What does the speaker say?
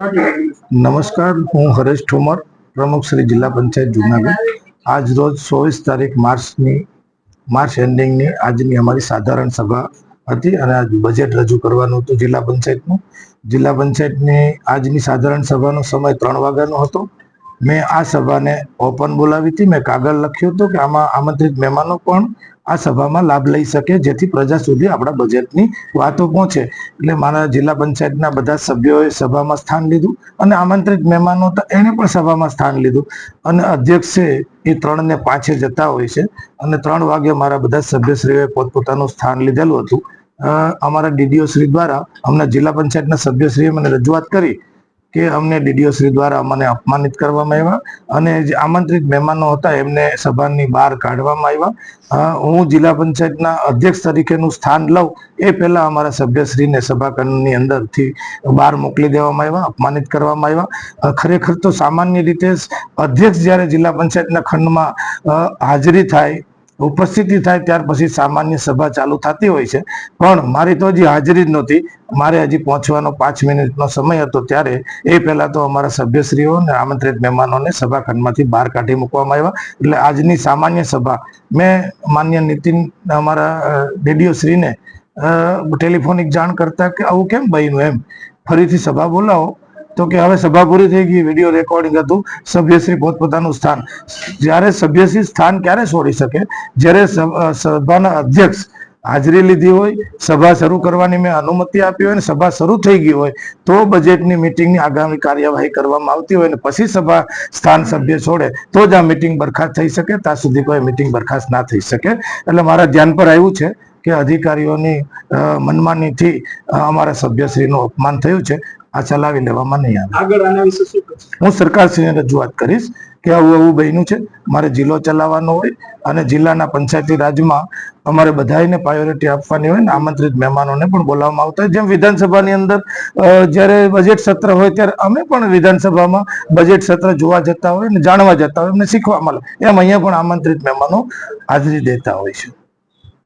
નમસ્કાર, હું હરેશ ઠોમર, પ્રમુખ શ્રી જિલ્લા પંચાયત જુનાગઢ. આજ રોજ ચોવીસ તારીખ માર્ચની, માર્ચ એન્ડિંગની આજની અમારી સાધારણ સભા હતી અને આજ બજેટ રજૂ કરવાનું હતું જિલ્લા પંચાયતનું. જિલ્લા પંચાયતની આજની સાધારણ સભાનો સમય ત્રણ વાગ્યાનો હતો. મેં આ સભાને ઓપન બોલાવી હતી. મેં કાગળ લખ્યું હતું કે આમાં આમંત્રિત મહેમાનો પણ આ સભામાં લાભ લઈ શકે, જેથી પ્રજા સુધી આપણા બજેટની વાતો પહોંચે. એટલે મારા જિલ્લા પંચાયતના બધા સભ્યોએ સભામાં સ્થાન લીધું અને આમંત્રિત મહેમાનો હતા એણે પણ સભામાં સ્થાન લીધું. અને અધ્યક્ષ છે એ ત્રણ ને પાંચે જતા હોય છે અને ત્રણ વાગે મારા બધા સભ્યશ્રીઓએ પોતપોતાનું સ્થાન લીધેલું હતું. અમારા ડીડીઓ શ્રી દ્વારા અમને જિલ્લા પંચાયતના સભ્યશ્રીએ મને રજૂઆત કરી કે અમને ડીડીઓ શ્રી દ્વારા અમને અપમાનિત કરવામાં આવ્યા અને જે આમંત્રિત મહેમાનો હતા એમને સભાની બહાર કાઢવામાં આવ્યા. હું જિલ્લા પંચાયતના અધ્યક્ષ તરીકેનું સ્થાન લઉં એ પહેલા અમારા સભ્યશ્રીને સભાખંડની અંદરથી બહાર મોકલી દેવામાં આવ્યા, અપમાનિત કરવામાં આવ્યા. ખરેખર તો સામાન્ય રીતે અધ્યક્ષ જ્યારે જિલ્લા પંચાયતના ખંડમાં હાજરી થાય ઉપસ્થિતિ થાય ત્યાર પછી સામાન્ય સભા ચાલુ થતી હોય છે. પણ મારી તો હજી હાજરી જ નહોતી. મારે હજી પહોંચવાનો પાંચ મિનિટનો સમય હતો ત્યારે એ પહેલા તો અમારા સભ્યશ્રીઓ અને આમંત્રિત મહેમાનોને સભાખંડમાંથી બહાર કાઢી મૂકવામાં આવ્યા. એટલે આજની સામાન્ય સભા મેં માન્ય નીતિન અમારા રેડિયો શ્રીને અ, ટેલિફોનિક જાણ કરતા કે આવું કેમ બન્યું એમ? ફરીથી સભા બોલાવો. તો કે હવે સભા પૂરી થઈ ગઈ, વીડિયો રેકોર્ડિંગ હતું, સભ્યશ્રી પોતપોતાનું સ્થાન. જ્યારે સભ્યશ્રી સ્થાન ક્યારે છોડી શકે? જ્યારે સભાના અધ્યક્ષ હાજરી લીધી હોય, સભા શરૂ કરવાની મેં અનુમતિ આપી હોય અને સભા શરૂ થઈ ગઈ હોય, તો બજેટની મિટિંગની આગામી કાર્યવાહી કરવામાં આવતી હોય અને પછી સભા સ્થાન સભ્ય છોડે, તો જ આ મિટિંગ બરખાસ્ત થઈ શકે, ત્યાં સુધી કોઈ મિટિંગ બરખાસ્ત ના થઈ શકે. એટલે મારા ધ્યાન પર આવ્યું છે કે અધિકારીઓની મનમાનીથી અમારા સભ્યશ્રીનું અપમાન થયું છે આ ચલાવી લેવામાં નહીં આવે. આગળ આના વિશે શું હું સરકારશ્રીને રજૂઆત કરીશ કે આવું આવું બન્યું છે મારે જિલ્લો ચલાવવાનો હોય અને જિલ્લાના પંચાયતી રાજમાં અમારે બધાને પ્રાયોરિટી આપવાની હોય ને આમંત્રિત મહેમાનોને પણ બોલાવવામાં આવતા હોય. જેમ વિધાનસભાની અંદર જ્યારે બજેટ સત્ર હોય ત્યારે અમે પણ વિધાનસભામાં બજેટ સત્ર જોવા જતા હોય ને જાણવા જતા હોય એમને શીખવા મળે. એમ અહીંયા પણ આમંત્રિત મહેમાનો હાજરી દેતા હોય છે.